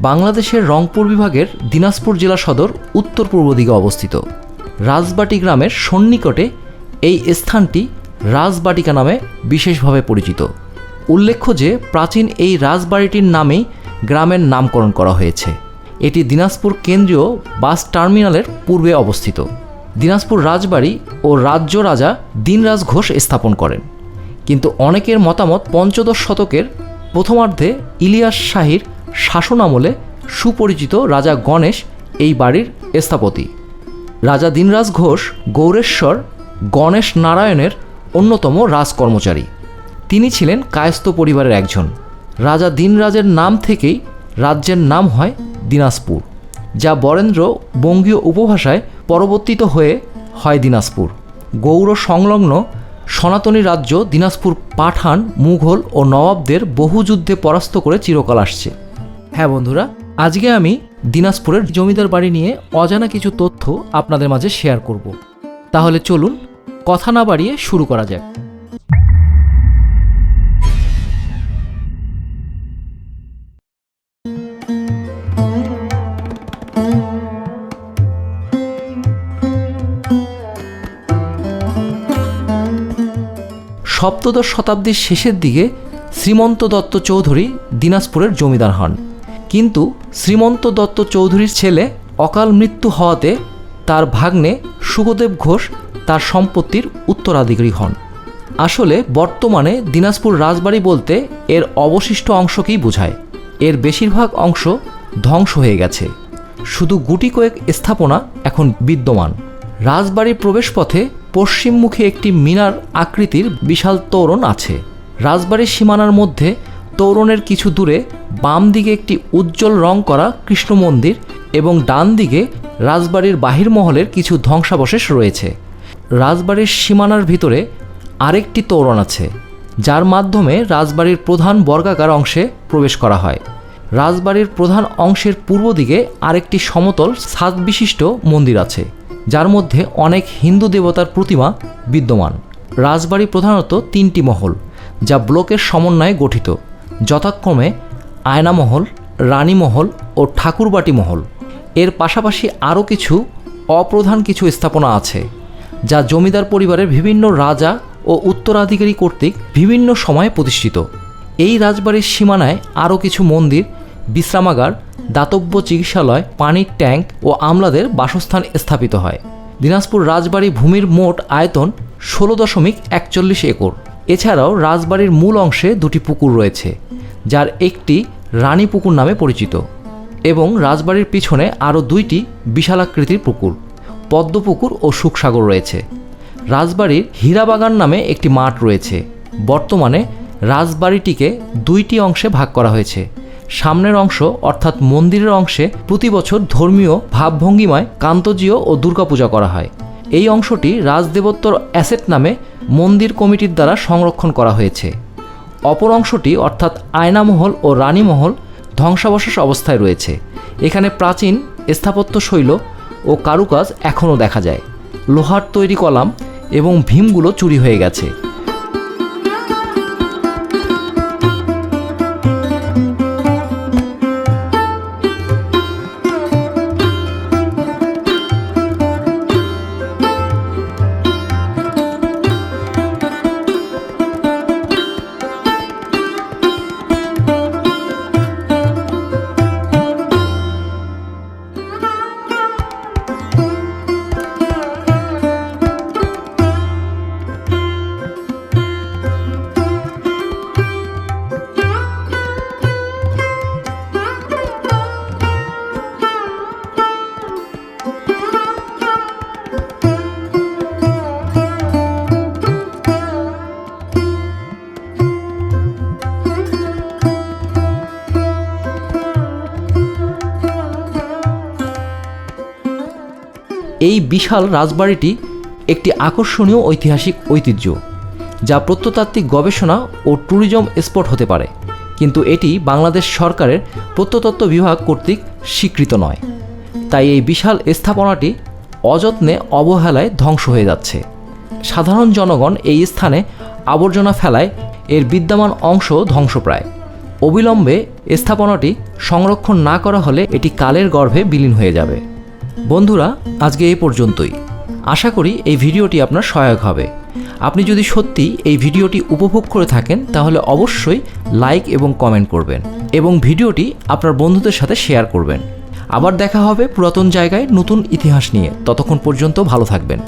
বাংলাদেশের রংপুর বিভাগের দিনাজপুর জেলা সদর উত্তর পূর্ব দিকে অবস্থিত। রাজবাটি গ্রামের সন্নিকটে এই স্থানটি রাজবাটিকা নামে বিশেষভাবে পরিচিত। উল্লেখ্য যে, প্রাচীন এই রাজবাড়িটির নামেই গ্রামের নামকরণ করা হয়েছে। এটি দিনাজপুর কেন্দ্রীয় বাস টার্মিনালের পূর্বে অবস্থিত। দিনাজপুর রাজবাড়ি ও রাজ্য রাজা দিনরাজ ঘোষ স্থাপন করেন। কিন্তু অনেকের মতামত পঞ্চদশ শতকের প্রথমার্ধে ইলিয়াস শাহীর শাসনামলে সুপরিচিত রাজা গণেশ এই বাড়ির স্থপতি। রাজা দিনরাজ ঘোষ গৌরেশ্বর গণেশ নারায়ণের অন্যতম রাজকর্মচারী। তিনি ছিলেন কায়স্থ পরিবারের একজন। রাজা দিনরাজের নাম থেকেই রাজ্যের নাম হয় দিনাজপুর, যা বরেন্দ্র বঙ্গীয় উপভাষায় পরবর্তিত হয়ে হয় দিনাজপুর। গৌর সংলগ্ন সনাতনী রাজ্য দিনাজপুর পাঠান, মুঘল ও নবাবদের বহু যুদ্ধে পরাস্ত করে চিরকাল আসছে। হ্যাঁ বন্ধুরা, আজকে আমি দিনাজপুরের জমিদার বাড়ি নিয়ে অজানা কিছু তথ্য আপনাদের মাঝে শেয়ার করব। তাহলে চলুন, কথা না বাড়িয়ে শুরু করা যাক। সপ্তদশ শতাব্দীর শেষের দিকে শ্রীমন্ত দত্ত চৌধুরী দিনাজপুরের জমিদার হন। কিন্তু শ্রীমন্ত দত্ত চৌধুরীর ছেলে অকাল মৃত্যু হওয়াতে তার ভাগ্নে সুখদেব ঘোষ তার সম্পত্তির উত্তরাধিকারী হন। আসলে বর্তমানে দিনাজপুর রাজবাড়ি বলতে এর অবশিষ্ট অংশকেই বোঝায়। এর বেশিরভাগ অংশ ধ্বংস হয়ে গেছে। শুধু গুটি কয়েক স্থাপনা এখন বিদ্যমান। রাজবাড়ির প্রবেশপথে পশ্চিমমুখী একটি মিনার আকৃতির বিশাল তোরণ আছে। রাজবাড়ির সীমানার মধ্যে তোরণের কিছু দূরে বাম দিকে একটি উজ্জ্বল রং করা কৃষ্ণ মন্দির এবং ডান দিকে রাজবাড়ির বাহির মহলের কিছু ধ্বংসাবশেষ রয়েছে। রাজবাড়ির সীমানার ভিতরে আরেকটি তোরণ আছে, যার মাধ্যমে রাজবাড়ির প্রধান বর্গাকার অংশে প্রবেশ করা হয়। রাজবাড়ির প্রধান অংশের পূর্ব দিকে আরেকটি সমতল ছাদ বিশিষ্ট মন্দির আছে, যার মধ্যে অনেক হিন্দু দেবতার প্রতিমা বিদ্যমান। রাজবাড়ি প্রধানত তিনটি মহল, যা ব্লকের সমন্বয়ে গঠিত। যথাক্রমে আয়নামহল, রানীমহল ও ঠাকুরবাটি মহল এর পাশাপাশি আরও কিছু অপ্রধান কিছু স্থাপনা আছে, যা জমিদার পরিবারের বিভিন্ন রাজা ও উত্তরাধিকারী কর্তৃক বিভিন্ন সময়ে প্রতিষ্ঠিত। এই রাজবাড়ির সীমানায় আরও কিছু মন্দির, বিশ্রামাগার, দাতব্য চিকিৎসালয়, পানির ট্যাঙ্ক ও আমলাদের বাসস্থান স্থাপিত হয়। দিনাজপুর রাজবাড়ি ভূমির মোট আয়তন ষোলো দশমিক একচল্লিশ একর। এছাড়াও রাজবাড়ির মূল অংশে দুটি পুকুর রয়েছে। যার একটি রানী পুকুর নামে পরিচিত এবং রাজবাড়ির পিছনে আরও দুইটি বিশালাকৃতির পুকুর, পদ্মপুকুর ও সুখসাগর রয়েছে। রাজবাড়ির হীরাবাগান নামে একটি মাঠ রয়েছে। বর্তমানে রাজবাড়িটিকে দুইটি অংশে ভাগ করা হয়েছে। সামনের অংশ, অর্থাৎ মন্দিরের অংশে, প্রতি বছর ধর্মীয় ভাবভঙ্গিমায় কান্তজীয় ও দুর্গাপূজা করা হয়। এই অংশটি রাজদেবত্বর অ্যাসেট নামে মন্দির কমিটির দ্বারা সংরক্ষণ করা হয়েছে। অপর অংশটি অর্থাৎ আয়নামহল ও রানীমহল ধ্বংসাবশেষ অবস্থায় রয়েছে। এখানে প্রাচীন স্থাপত্য শৈল ও কারুকাজ এখনও দেখা যায়। লোহার তৈরি কলাম এবং ভীমগুলো চুরি হয়ে গেছে। বিশাল রাজবাড়িটি একটি আকর্ষণীয় ঐতিহাসিক ঐতিহ্য, যা প্রত্নতাত্ত্বিক গবেষণা ও ট্যুরিজম স্পট হতে পারে, কিন্তু এটি বাংলাদেশ সরকারের প্রত্নতত্ত্ব বিভাগ কর্তৃক স্বীকৃত নয়। তাই এই বিশাল স্থাপনাটি অযত্নে অবহেলায় ধ্বংস হয়ে যাচ্ছে। সাধারণ জনগণ এই স্থানে আবর্জনা ফেলায় এর বিদ্যমান অংশ ধ্বংসপ্রায়। অবিলম্বে স্থাপনাটি সংরক্ষণ না করা হলে এটি কালের গর্ভে বিলীন হয়ে যাবে। বন্ধুরা, আজকে এই পর্যন্তই। আশা করি এই ভিডিওটি আপনার সহায়ক হবে। আপনি যদি সত্যি এই ভিডিওটি উপভোগ করে থাকেন, তাহলে অবশ্যই লাইক এবং কমেন্ট করবেন এবং ভিডিওটি আপনার বন্ধুদের সাথে শেয়ার করবেন। আবার দেখা হবে পুরাতন জায়গায় নতুন ইতিহাস নিয়ে। ততক্ষণ পর্যন্ত ভালো থাকবেন।